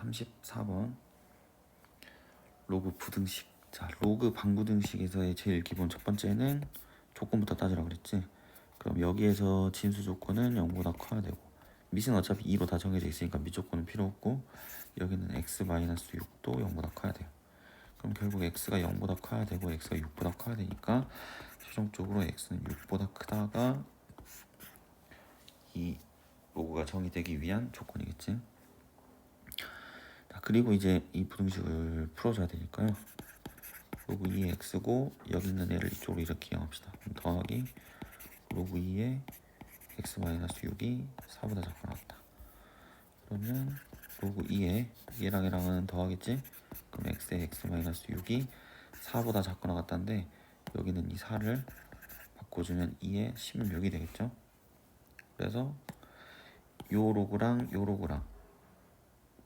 34번. 로그 부등식. 자 로그 방부등식에서의 제일 기본 첫 번째는 조건부터 따지라 그랬지? 그럼 여기에서 진수 조건은 0보다 커야 되고 밑은 어차피 2로 다 정해져 있으니까 밑 조건은 필요 없고 여기는 x-6도 0보다 커야 돼요. 그럼 결국 x가 0보다 커야 되고 x가 6보다 커야 되니까 최종적으로 x는 6보다 크다가 이 로그가 정의되기 위한 조건이겠지 자, 그리고 이제 이 부등식을 풀어줘야 되니까요. 로그 2의 x고 여기 있는 애를 이쪽으로 이렇게 이용합시다. 더하기 로그 2의 x-6이 4보다 작고 나왔다. 그러면 로그 2의 얘랑 얘랑은 더하겠지? 그럼 x의 x-6이 4보다 작고 나갔다는데 여기는 이 4를 바꿔주면 2의 16이 되겠죠? 그래서 요 로그랑 요 로그랑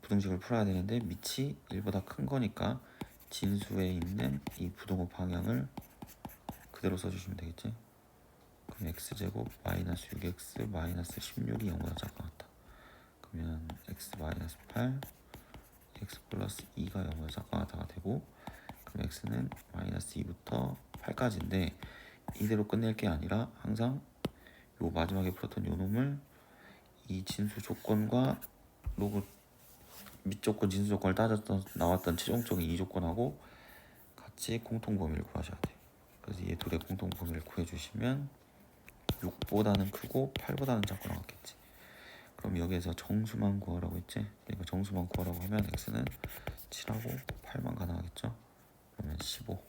부등식을 풀어야 되는데 밑이 1보다 큰 거니까 진수에 있는 이 부동호 방향을 그대로 써주시면 되겠지? 그럼 x제곱 마이너스 6x 마이너스 16이 0보다 작고 나왔다 그러면 x 마이너스 8 x 플러스 2가 0보다 작고 나왔다가 되고 그럼 x는 마이너스 2부터 8까지인데 이대로 끝낼 게 아니라 항상 요 마지막에 풀었던 요 놈을 이 진수 조건과 로그 밑 조건 진수 조건을 따졌던 나왔던 최종적인 이 조건하고 같이 공통 범위를 구하셔야 돼. 그래서 이 둘의 공통 범위를 구해 주시면 6보다는 크고 8보다는 작고 나왔겠지. 그럼 여기에서 정수만 구하라고 했지. 그러니까 정수만 구하라고 하면 x는 7하고 8만 가능하겠죠. 그러면 15.